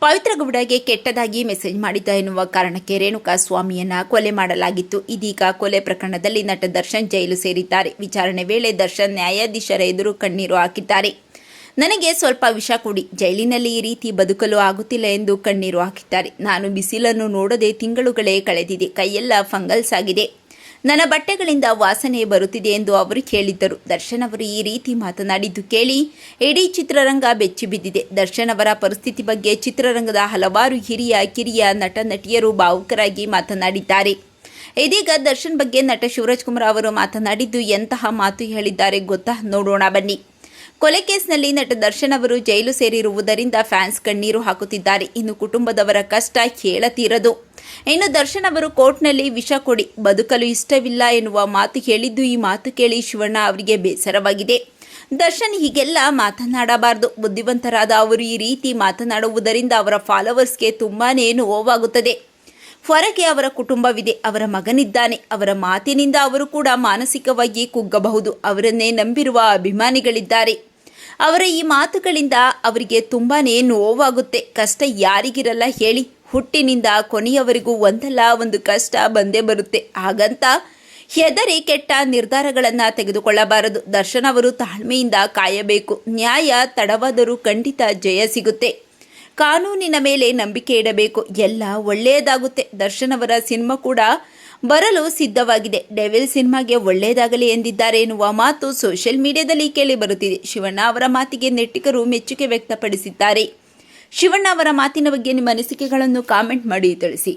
ಪವಿತ್ರ ಗೌಡಗೆ ಕೆಟ್ಟದಾಗಿ ಮೆಸೇಜ್ ಮಾಡಿದ್ದ ಎನ್ನುವ ಕಾರಣಕ್ಕೆ ರೇಣುಕಾ ಸ್ವಾಮಿಯನ್ನ ಕೊಲೆ ಮಾಡಲಾಗಿತ್ತು. ಇದೀಗ ಕೊಲೆ ಪ್ರಕರಣದಲ್ಲಿ ನಟ ದರ್ಶನ್ ಜೈಲು ಸೇರಿದ್ದಾರೆ. ವಿಚಾರಣೆ ವೇಳೆ ದರ್ಶನ್ ನ್ಯಾಯಾಧೀಶರ ಎದುರು ಕಣ್ಣೀರು ಹಾಕಿದ್ದಾರೆ. ನನಗೆ ಸ್ವಲ್ಪ ವಿಷ ಕೊಡಿ. ಜೈಲಿನಲ್ಲಿ ಈ ರೀತಿ ಬದುಕಲು ಆಗುತ್ತಿಲ್ಲ ಎಂದು ಕಣ್ಣೀರು ಹಾಕಿದ್ದಾರೆ. ನಾನು ಬಿಸಿಲನ್ನು ನೋಡದೆ ತಿಂಗಳುಗಳೇ ಕಳೆದಿದೆ. ಕೈಯೆಲ್ಲ ಫಂಗಲ್ಸ್ ಆಗಿದೆ. ನನ್ನ ಬಟ್ಟೆಗಳಿಂದ ವಾಸನೆ ಬರುತ್ತಿದೆ ಎಂದು ಅವರು ಹೇಳಿದ್ದರು ದರ್ಶನ್ ಅವರು ಈ ರೀತಿ ಮಾತನಾಡಿದ್ದು ಕೇಳಿ ಇಡೀ ಚಿತ್ರರಂಗ ಬೆಚ್ಚಿ ಬಿದ್ದಿದೆ. ದರ್ಶನ್ ಅವರ ಪರಿಸ್ಥಿತಿ ಬಗ್ಗೆ ಚಿತ್ರರಂಗದ ಹಲವಾರು ಹಿರಿಯ, ಕಿರಿಯ ನಟ, ನಟಿಯರು ಭಾವುಕರಾಗಿ ಮಾತನಾಡಿದ್ದಾರೆ. ಇದೀಗ ದರ್ಶನ್ ಬಗ್ಗೆ ನಟ ಶಿವರಾಜ್ ಕುಮಾರ್ ಅವರು ಮಾತನಾಡಿದ್ದು ಎಂತಹ ಮಾತು ಹೇಳಿದ್ದಾರೆ ಗೊತ್ತಾ? ನೋಡೋಣ ಬನ್ನಿ. ಕೊಲೆ ಕೇಸ್ನಲ್ಲಿ ನಟ ದರ್ಶನ್ ಅವರು ಜೈಲು ಸೇರಿರುವುದರಿಂದ ಫ್ಯಾನ್ಸ್ ಕಣ್ಣೀರು ಹಾಕುತ್ತಿದ್ದಾರೆ. ಇನ್ನು ಕುಟುಂಬದವರ ಕಷ್ಟ ಹೇಳತೀರದು ಇನ್ನು ದರ್ಶನ್ ಅವರು ಕೋರ್ಟ್ನಲ್ಲಿ ವಿಷ ಕೊಡಿ, ಬದುಕಲು ಇಷ್ಟವಿಲ್ಲ ಎನ್ನುವ ಮಾತು ಹೇಳಿದ್ದು ಈ ಮಾತು ಕೇಳಿ ಶಿವಣ್ಣ ಅವರಿಗೆ ಬೇಸರವಾಗಿದೆ. ದರ್ಶನ್ ಹೀಗೆಲ್ಲ ಮಾತನಾಡಬಾರದು. ಬುದ್ಧಿವಂತರಾದ ಅವರು ಈ ರೀತಿ ಮಾತನಾಡುವುದರಿಂದ ಅವರ ಫಾಲೋವರ್ಸ್ಗೆ ತುಂಬಾ ನೋವಾಗುತ್ತದೆ. ಹೊರಗೆ ಅವರ ಕುಟುಂಬವಿದೆ, ಅವರ ಮಗನಿದ್ದಾನೆ. ಅವರ ಮಾತಿನಿಂದ ಅವರು ಕೂಡ ಮಾನಸಿಕವಾಗಿ ಕುಗ್ಗಬಹುದು. ಅವರನ್ನೇ ನಂಬಿರುವ ಅಭಿಮಾನಿಗಳಿದ್ದಾರೆ. ಅವರ ಈ ಮಾತುಗಳಿಂದ ಅವರಿಗೆ ತುಂಬಾ ನೋವಾಗುತ್ತೆ. ಕಷ್ಟ ಯಾರಿಗಿರಲ್ಲ ಹೇಳಿ. ಹುಟ್ಟಿನಿಂದ ಕೊನೆಯವರೆಗೂ ಒಂದಲ್ಲ ಒಂದು ಕಷ್ಟ ಬಂದೇ ಬರುತ್ತೆ. ಹಾಗಂತ ಹೆದರಿ ಕೆಟ್ಟ ನಿರ್ಧಾರಗಳನ್ನು ತೆಗೆದುಕೊಳ್ಳಬಾರದು. ದರ್ಶನ್ ಅವರು ತಾಳ್ಮೆಯಿಂದ ಕಾಯಬೇಕು. ನ್ಯಾಯ ತಡವಾದರೂ ಖಂಡಿತ ಜಯ ಸಿಗುತ್ತೆ. ಕಾನೂನಿನ ಮೇಲೆ ನಂಬಿಕೆ ಇಡಬೇಕು. ಎಲ್ಲ ಒಳ್ಳೆಯದಾಗುತ್ತೆ. ದರ್ಶನ್ ಅವರ ಸಿನಿಮಾ ಕೂಡ ಬರಲು ಸಿದ್ಧವಾಗಿದೆ. ಡೆವಿಲ್ ಸಿನಿಮಾಗೆ ಒಳ್ಳೆಯದಾಗಲಿ ಎಂದಿದ್ದಾರೆ ಎನ್ನುವ ಮಾತು ಸೋಷಿಯಲ್ ಮೀಡಿಯಾದಲ್ಲಿ ಕೇಳಿ ಬರುತ್ತಿದೆ. ಶಿವಣ್ಣ ಅವರ ಮಾತಿಗೆ ನೆಟ್ಟಿಗರು ಮೆಚ್ಚುಗೆ ವ್ಯಕ್ತಪಡಿಸಿದ್ದಾರೆ. ಶಿವಣ್ಣ ಅವರ ಮಾತಿನ ಬಗ್ಗೆ ನಿಮ್ಮ ಅನಿಸಿಕೆಗಳನ್ನು ಕಾಮೆಂಟ್ ಮಾಡಿ ತಿಳಿಸಿ.